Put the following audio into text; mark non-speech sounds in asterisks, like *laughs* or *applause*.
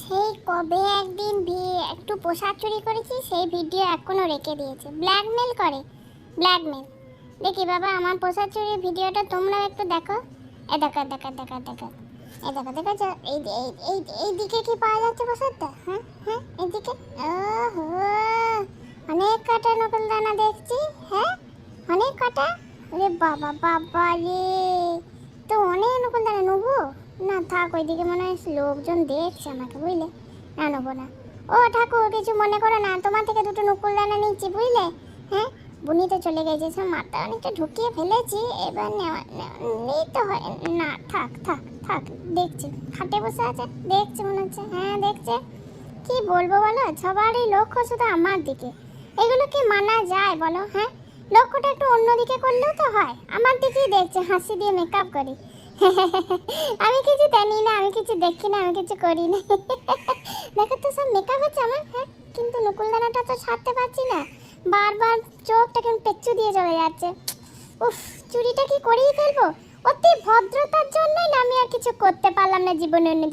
সেই কবে একদিন একটু পোশাক চুরি করেছি, সেই ভিডিও এখনও রেখে দিয়েছে। ব্ল্যাকমেল করে, ব্ল্যাকমেল। দেখি বাবা, আমার পোশাক চুরির ভিডিওটা তোমরাও একটু দেখো। এ দেখো দেখো দেখো দেখো। এই দেখো যা এই এই এই দিকে কি পাওয়া যাচ্ছে পোশাকটা? হ্যাঁ হ্যাঁ এইদিকে ওহো, অনেক কাটা নকল দানা দেখছি হ্যাঁ অনেক কাটা। রে বাবা বাবা রে। তো অনেক নকল দানা, নেব। না থাক, ওইদিকে মনে হয় লোকজন দেখছে আমাকে, বুঝলে? না, নেব না। ও, ঠাকুর, কিছু মনে করো না, তোমার থেকে দুটো নকুল দানা নিচ্ছি বুঝলে? হ্যাঁ? বুনি তো চলে গেছে সব মাথা অনেকটা ঢুকিয়ে ফেলেছি, এবার নেওয়া নিতে হয়। না, থাক থাক থাক, দেখছি। খাটে বসে আছে, দেখছে মনে হচ্ছে। হ্যাঁ দেখছে। কি বলব বলো? সবারই লক্ষ্য শুধু আমার দিকে। এগুলো কি মানা যায় বলো হ্যাঁ? লক্ষ্যটা একটু অন্যদিকে করলেও তো হয়। আমার দিকেই দেখছে, হাসি দিয়ে মেকআপ করি। *laughs* আমি কিছু জানি না, আমি কিছু দেখি না, আমি কিছু করি না। *laughs* দেখো তো, সব মেকআপ হচ্ছে আমার হ্যাঁ? কিন্তু নকুলদানাটা তো ছাড়তে পারছি না। বারবার চোখটা কেমন পেচ্ছু দিয়ে চলে যাচ্ছে। উফ চুরিটা কি করেই ফেলব? অতি ভদ্রতার জন্যই না আমি আর কিছু করতে পারলাম না জীবনে অন্য